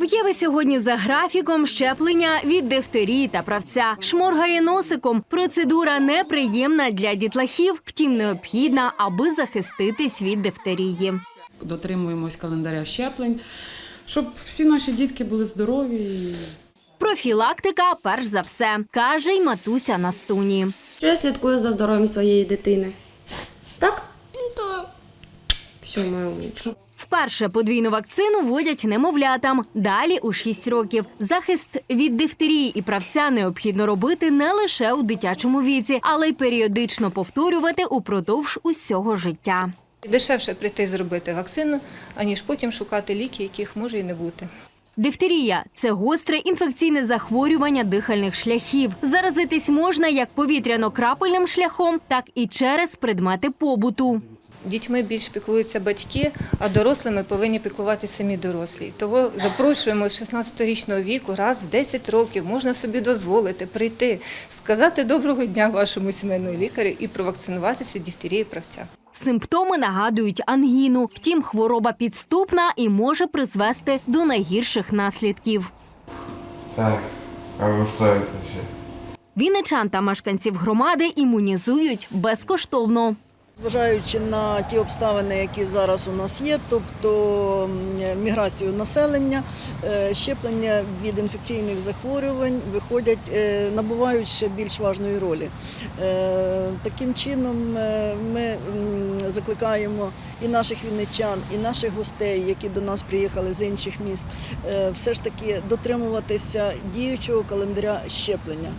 В Єви сьогодні за графіком щеплення від дифтерії та правця. Шморгає носиком. Процедура неприємна для дітлахів, втім необхідна, аби захиститись від дифтерії. дотримуємось календаря щеплень, щоб всі наші дітки були здорові. Профілактика перш за все, каже й матуся Настуні. Що я слідкую за здоров'ям своєї дитини. Так? Так. Все, моя умничка. Вперше подвійну вакцину вводять немовлятам. Далі у 6 років. Захист від дифтерії і правця необхідно робити не лише у дитячому віці, але й періодично повторювати упродовж усього життя. Дешевше прийти зробити вакцину, аніж потім шукати ліки, яких може і не бути. Дифтерія це гостре інфекційне захворювання дихальних шляхів. Заразитись можна як повітряно-крапельним шляхом, так і через предмети побуту. Дітьми більш піклуються батьки, а дорослими повинні піклуватися самі дорослі. Того запрошуємо з 16-річного віку раз в 10 років можна собі дозволити прийти, сказати доброго дня вашому сімейному лікарю і провакцинуватися від дифтерії і правця. Симптоми нагадують ангіну. Втім, хвороба підступна і може призвести до найгірших наслідків. Так, а ви ще. Вінничан та мешканців громади імунізують безкоштовно. Зважаючи на ті обставини, які зараз у нас є, тобто міграцію населення, е, щеплення від інфекційних захворювань виходять, е, набувають ще більш важної ролі. Е, Таким чином ми закликаємо і наших вінничан, і наших гостей, які до нас приїхали з інших міст, все ж таки дотримуватися діючого календаря щеплення.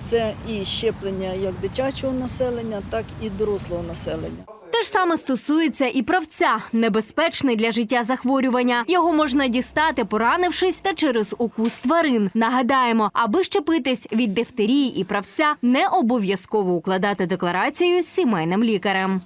Це і щеплення як дитячого населення, так і дорослого населення. Те ж саме стосується і правця, небезпечне для життя захворювання. Його можна дістати, поранившись та через укус тварин. Нагадаємо, аби щепитись від дифтерії і правця, не обов'язково укладати декларацію з сімейним лікарем.